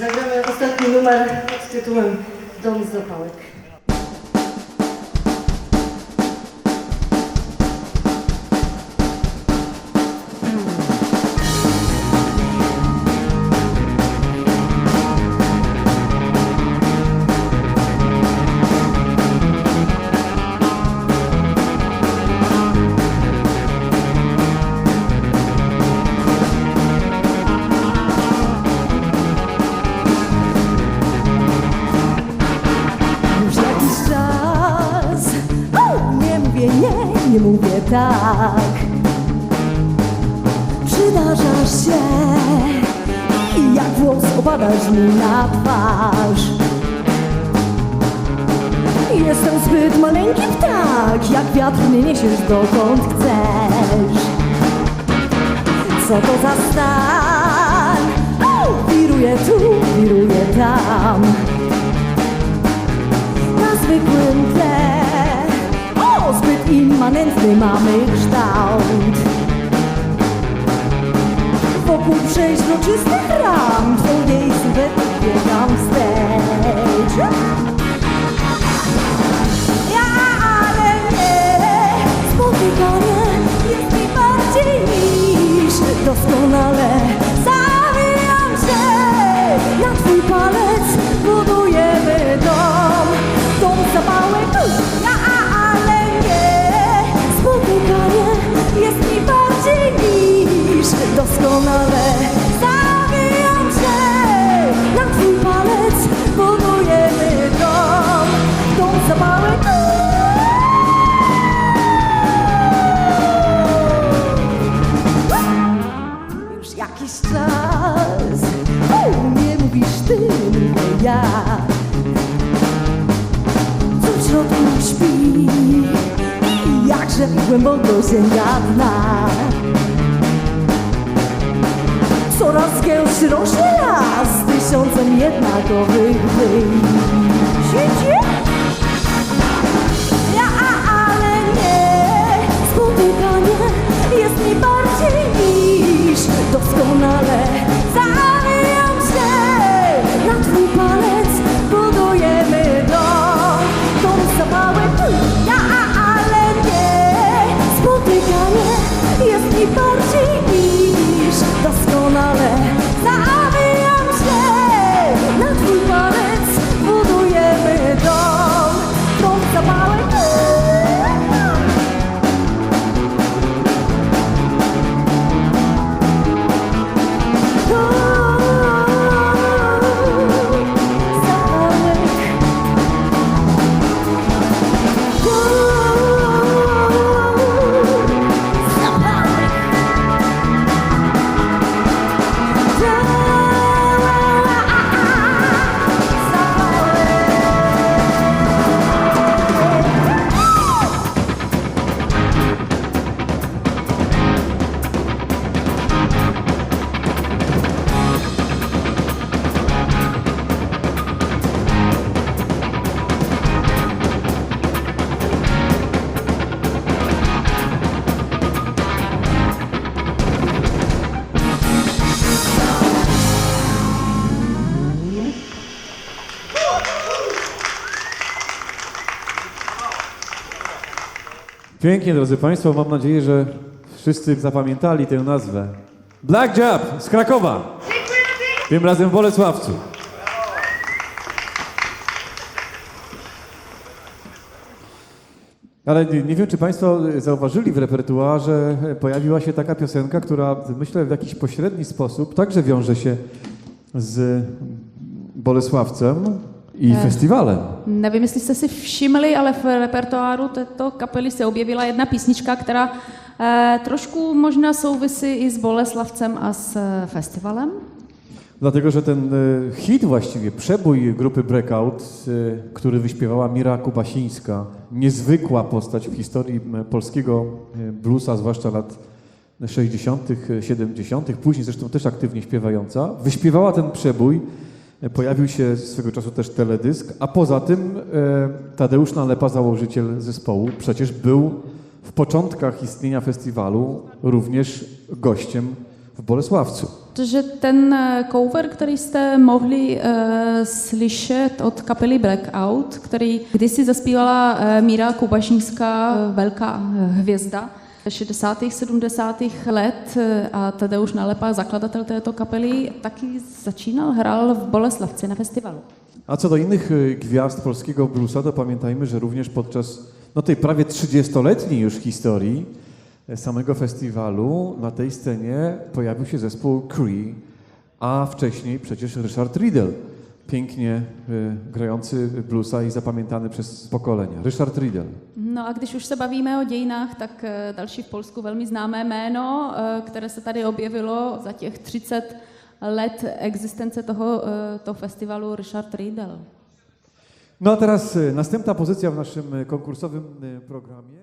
Zagramy ostatni numer pod tytułem Dom z zapałek. Nie, mówię tak. Przydarzasz się I jak włos opadasz mi na twarz. Jestem zbyt maleńki ptak Jak wiatr mnie niesiesz dokąd chcesz. Co to za stan? Immanentny mamy kształt. Wokół przeźroczystych ram. Twojej sylwetki biegam wstecz ja. Co w środku śpi I jakże głęboko sięga dna Coraz gęstszy rośnie las Tysiącem jednakowych wyjść Pięknie, drodzy Państwo, mam nadzieję, że wszyscy zapamiętali tę nazwę. Black Jab z Krakowa. Tym razem w Bolesławcu. Ale nie, nie wiem, czy Państwo zauważyli w repertuarze, pojawiła się taka piosenka, która myślę w jakiś pośredni sposób także wiąże się z Bolesławcem i festiwalem. Nevím, jestli jste si všimli, ale v repertoáru této kapely se objevila jedna písnička, která eh, trošku možná souvisí i s Boleslavcem a s eh, festivalem. Dlatego, że ten e, hit właściwie, przebój grupy Breakout, e, który wyśpiewała Mira Kubasińska, niezwykła postać w historii polskiego e, bluesa, zwłaszcza lat 60., e, 70., później zresztą też aktywnie śpiewająca, wyśpiewała ten przebój, e, pojawił się swego czasu też teledysk, a poza tym e, Tadeusz Nalepa, założyciel zespołu, przecież był w początkach istnienia festiwalu również gościem w Bolesławcu. Protože ten eh, cover, jste mohli uh, slyšet od kapely Blackout, zaspívala uh, Míra Kubašinská, uh, velká uh, hvězda 60. 70. let eh, a Tadeusz Nalepa, zakladatel této kapely, taky začínal, hrál v Boleslavci na festiwalu. A co do innych y, gwiazd polskiego bluesa, to pamiętajmy, że również podczas no, tej prawie 30-letniej już historii e, samego festiwalu na tej scenie pojawił się zespół Cree, a wcześniej przecież Richard Riddle, pięknie y, grający bluesa i zapamiętany przez pokolenia. Richard Riddle. No a když už se bavíme o dějinách, tak eh, další v Polsku velmi známé jméno, eh, které se tady objevilo za těch 30 let existence toho, toho festiwalu, Richard Riedel. No a teraz następna pozycja w naszym konkursowym programie.